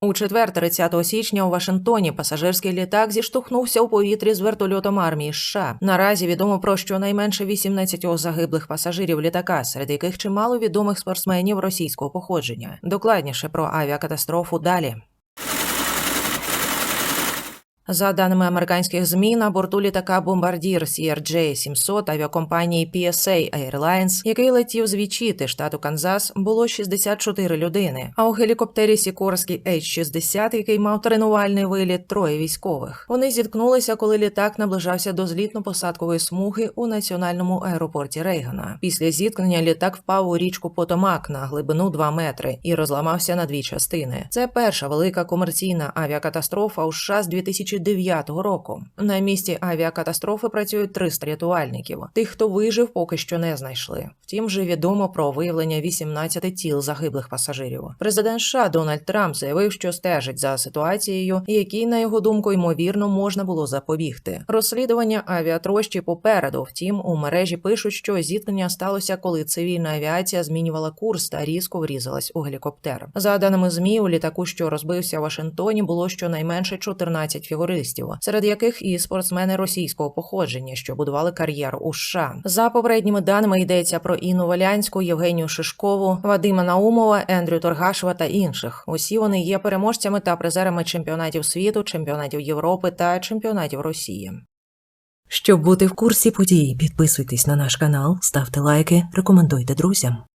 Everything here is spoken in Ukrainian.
У четвер, 30 січня, у Вашингтоні пасажирський літак зіштовхнувся у повітрі з вертольотом армії США. Наразі відомо про щонайменше 18 загиблих пасажирів літака, серед яких чимало відомих спортсменів російського походження. Докладніше про авіакатастрофу далі. За даними американських ЗМІ, на борту літака бомбардір CRJ-700 авіакомпанії PSA Airlines, який летів з Вічіти, штату Канзас, було 64 людини. А у гелікоптері Сікорський H-60, який мав тренувальний виліт, троє військових. Вони зіткнулися, коли літак наближався до злітно-посадкової смуги у національному аеропорті Рейгана. Після зіткнення літак впав у річку Потомак на глибину 2 метри і розламався на дві частини. Це перша велика комерційна авіакатастрофа у США з 2009 року. На місці авіакатастрофи працюють 300 рятувальників. Тих, хто вижив, поки що не знайшли. Втім, вже відомо про виявлення 18 тіл загиблих пасажирів. Президент США Дональд Трамп заявив, що стежить за ситуацією, якій, на його думку, ймовірно можна було запобігти. Розслідування авіатрощі попереду. Втім, у мережі пишуть, що зіткнення сталося, коли цивільна авіація змінювала курс та різко врізалась у гелікоптер. За даними змі, у літаку, що розбився в Вашингтоні, було щонайменше 14 фігуристів, серед яких і спортсмени російського походження, що будували кар'єру у США. За попередніми даними йдеться про Інну Валянську, Євгенію Шишкову, Вадима Наумова, Ендрю Торгашева та інших. Усі вони є переможцями та призерами чемпіонатів світу, чемпіонатів Європи та чемпіонатів Росії. Щоб бути в курсі подій, підписуйтесь на наш канал, ставте лайки, рекомендуйте друзям.